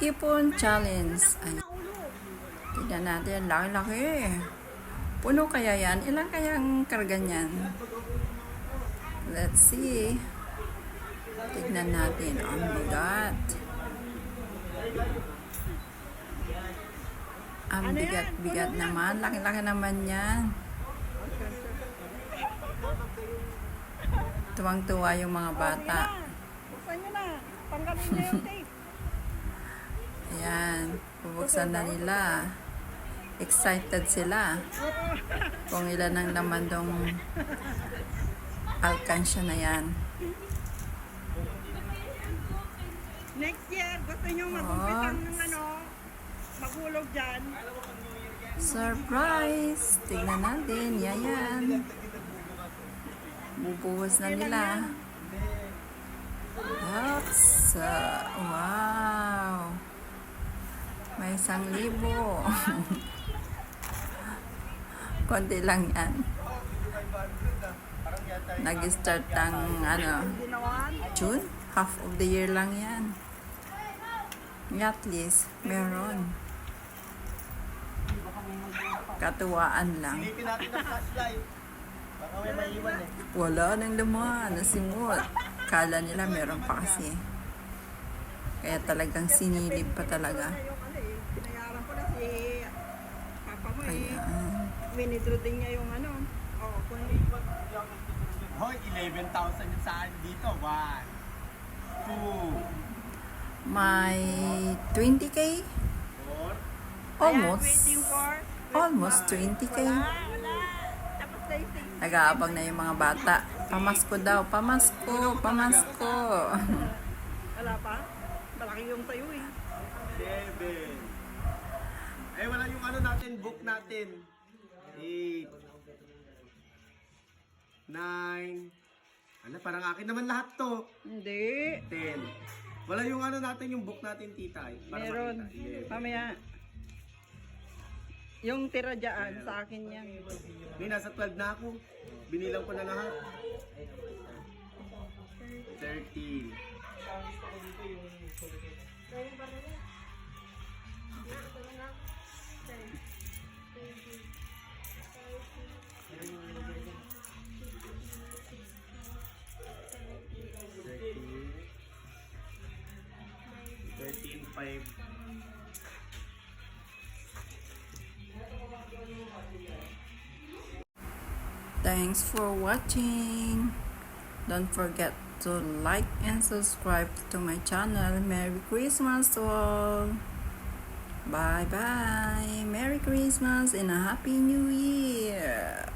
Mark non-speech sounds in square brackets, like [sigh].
Ipon Challenge. Ay, tignan natin. Laki-laki. Puno kaya yan? Ilan kayang karga niyan? Let's see. Tignan natin. Ang bigat. Ang bigat-bigat naman. Laki-laki naman yan. Tuwang-tuwa yung mga bata. Buksan nyo na. Tanggalin nyo yung. Ayan, bubuksan na nila. Excited sila. Kung ilan ang laman dong alkansya na yan. Next year, gusto nyo magumpisan ng ano, maghulog dyan. Surprise! Tingnan natin. Yayan. Bubuhos na nila. Oops! Uh, wow! May isang libo. [laughs] Konti lang yan. Nag-start ng ano. June? Half of the year lang yan. At least, meron. Katuwaan lang. Ang eh. Wala nang laman, nasimot. Kala nila meron pa kasi. Kaya talagang sinilip pa talaga. Pinayaran ko na si Papa mo eh. Ayan. Winidro din niya yung ano. Oh, kung Hoy, 11,000 yung saan dito. 1, 2, May 20k? 4, Almost. waiting for. Almost 20k. Wala, wala. Tapos dating. Nag-aabang na yung mga bata. Pamasko daw, pamasko, pamasko. Wala pa? Malaki yung tayo eh. 7. Eh, wala yung ano natin, book natin. 8, 9, ano, parang akin naman lahat to. Hindi. 10. Wala yung ano natin, yung book natin, tita. eh, Para Meron. makita. 11. Mamaya. Yung tira dyan, sa akin yan. Hindi, nasa 12 na ako. Binilang ko na lahat. Five. Thanks for watching. Don't forget to like and subscribe to my channel. Merry Christmas to all. Bye bye. Merry Christmas and a Happy New Year.